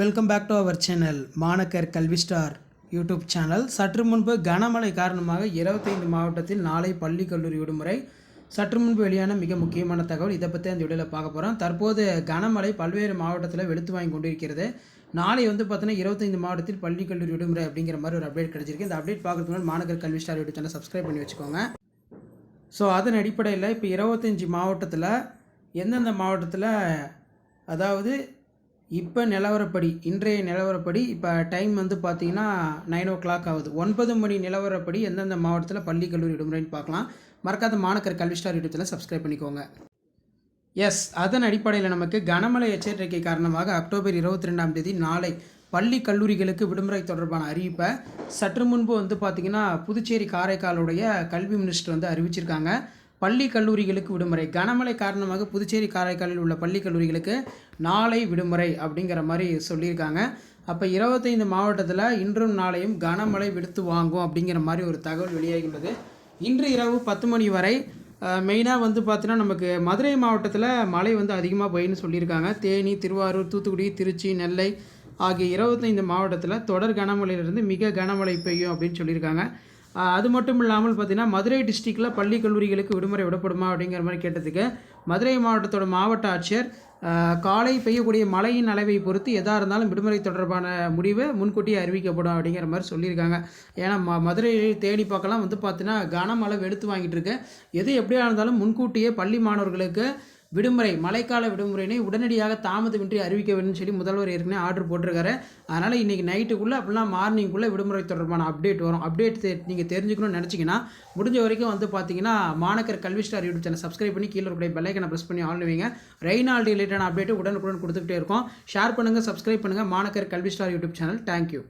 Welcome back to our channel Manakkar Kalvi star YouTube channel சற்று முன்பு கனமழை காரணமாக இருபத்தைந்து மாவட்டத்தில் நாளை பள்ளி கல்லூரி விடுமுறை. சற்று முன்பு வெளியான மிக முக்கியமான தகவல் இதை பற்றி அந்த வீடியோவில் பார்க்க போகிறோம் தற்போது கனமழை பல்வேறு மாவட்டத்தில் வெளுத்து வாங்கி கொண்டிருக்கிறது. நாளை வந்து பார்த்தீங்கன்னா இருபத்தைந்து மாவட்டத்தில் பள்ளி கல்லூரி விடுமுறை அப்படிங்கிற மாதிரி ஒரு அப்டேட் கிடச்சிருக்கு. இந்த அப்டேட் பார்க்குறதுக்கு முன்னாடி மாநகர் கல்வி ஸ்டார் யூடியூப் சேனல் சப்ஸ்கிரைப் பண்ணி வச்சுக்கோங்க. ஸோ அதன் அடிப்படையில் இப்போ இருபத்தஞ்சி மாவட்டத்தில் எந்தெந்த மாவட்டத்தில் அதாவது இப்போ நிலவரப்படி இன்றைய நிலவரப்படி இப்போ டைம் வந்து பார்த்தீங்கன்னா நைன் ஓ கிளாக் ஆகுது. ஒன்பது மணி நிலவரப்படி எந்தெந்த மாவட்டத்தில் பள்ளி கல்லூரி விடுமுறைன்னு பார்க்கலாம். மறக்காத Manakkar Kalvi star YouTube subscribe பண்ணிக்கோங்க. எஸ் அதன் அடிப்படையில் நமக்கு கனமழை எச்சரிக்கை காரணமாக அக்டோபர் இருபத்தி ரெண்டாம் தேதி நாளை பள்ளி கல்லூரிகளுக்கு விடுமுறை தொடர்பான அறிவிப்பை சற்று முன்பு வந்து பார்த்திங்கன்னா புதுச்சேரி காரைக்காலுடைய கல்வி மினிஸ்டர் வந்து அறிவிச்சிருக்காங்க. பள்ளி கல்லூரிகளுக்கு விடுமுறை. கனமழை காரணமாக புதுச்சேரி காரைக்காலில் உள்ள பள்ளி கல்லூரிகளுக்கு நாளை விடுமுறை அப்படிங்கிற மாதிரி சொல்லியிருக்காங்க. அப்போ இருபத்தைந்து மாவட்டத்தில் இன்றும் நாளையும் கனமழை விடுத்து வாங்கும் அப்படிங்கிற மாதிரி ஒரு தகவல் வெளியாகியுள்ளது. இன்று இரவு பத்து மணி வரை மெயினாக வந்து பார்த்தீங்கன்னா நமக்கு மதுரை மாவட்டத்தில் மழை வந்து அதிகமாக பெய்யும்னு சொல்லியிருக்காங்க. தேனி திருவாரூர் தூத்துக்குடி திருச்சி நெல்லை ஆகிய இருபத்தைந்து மாவட்டத்தில் தொடர் கனமழையிலிருந்து மிக கனமழை பெய்யும் அப்படின்னு சொல்லியிருக்காங்க. அது மட்டும் இல்லாமல் பார்த்தீங்கன்னா மதுரை டிஸ்ட்ரிக்டில் பள்ளி கல்லூரிகளுக்கு விடுமுறை விடப்படுமா அப்படிங்கிற மாதிரி கேட்டதுக்கு மதுரை மாவட்டத்தோட மாவட்ட ஆட்சியர் காலை பெய்யக்கூடிய மழையின் அளவை பொறுத்து எதாக இருந்தாலும் விடுமுறை தொடர்பான முடிவு முன்கூட்டியே அறிவிக்கப்படும் அப்படிங்கிற மாதிரி சொல்லியிருக்காங்க. ஏன்னா ம மதுரையை தேடி பார்க்கலாம் வந்து பார்த்தீங்கன்னா கனமழை எடுத்து வாங்கிட்டு இருக்கு. எது எப்படியா இருந்தாலும் முன்கூட்டியே பள்ளி மாணவர்களுக்கு விடுமுறை மழைக்கால விடுமுறையினை உடனடியாக தாமதமின்றி அறிவிக்க வேண்டும் சொல்லி முதல்வர் ஏற்கனவே ஆர்டர் போட்டிருக்காரு. அதனால் இன்றைக்கி நைட்டுக்குள்ளே அப்படிலாம் மார்னிங்குள்ளே விடுமுறை தொடர்பான அப்டேட் வரும். அப்டேட் தெ நீங்கள் தெரிஞ்சுக்கணும்னு நினச்சிங்கன்னா முடிஞ்ச வரைக்கும் வந்து பார்த்தீங்கன்னா மாணக்கர் Kalvi star YouTube channel subscribe பண்ணி கீழே இருக்கிற பெல்லைக்கனை ப்ரெஸ் பண்ணி ஆன் வைங்க. ரெய்னால் ரிலேட்டடான அப்டேட் உடனுக்குடன் கொடுத்துக்கிட்டே இருக்கோம். ஷேர் பண்ணுங்கள் சப்ஸ்கிரைப் பண்ணுங்கள் மாணக்கர் Kalvi star YouTube channel thank you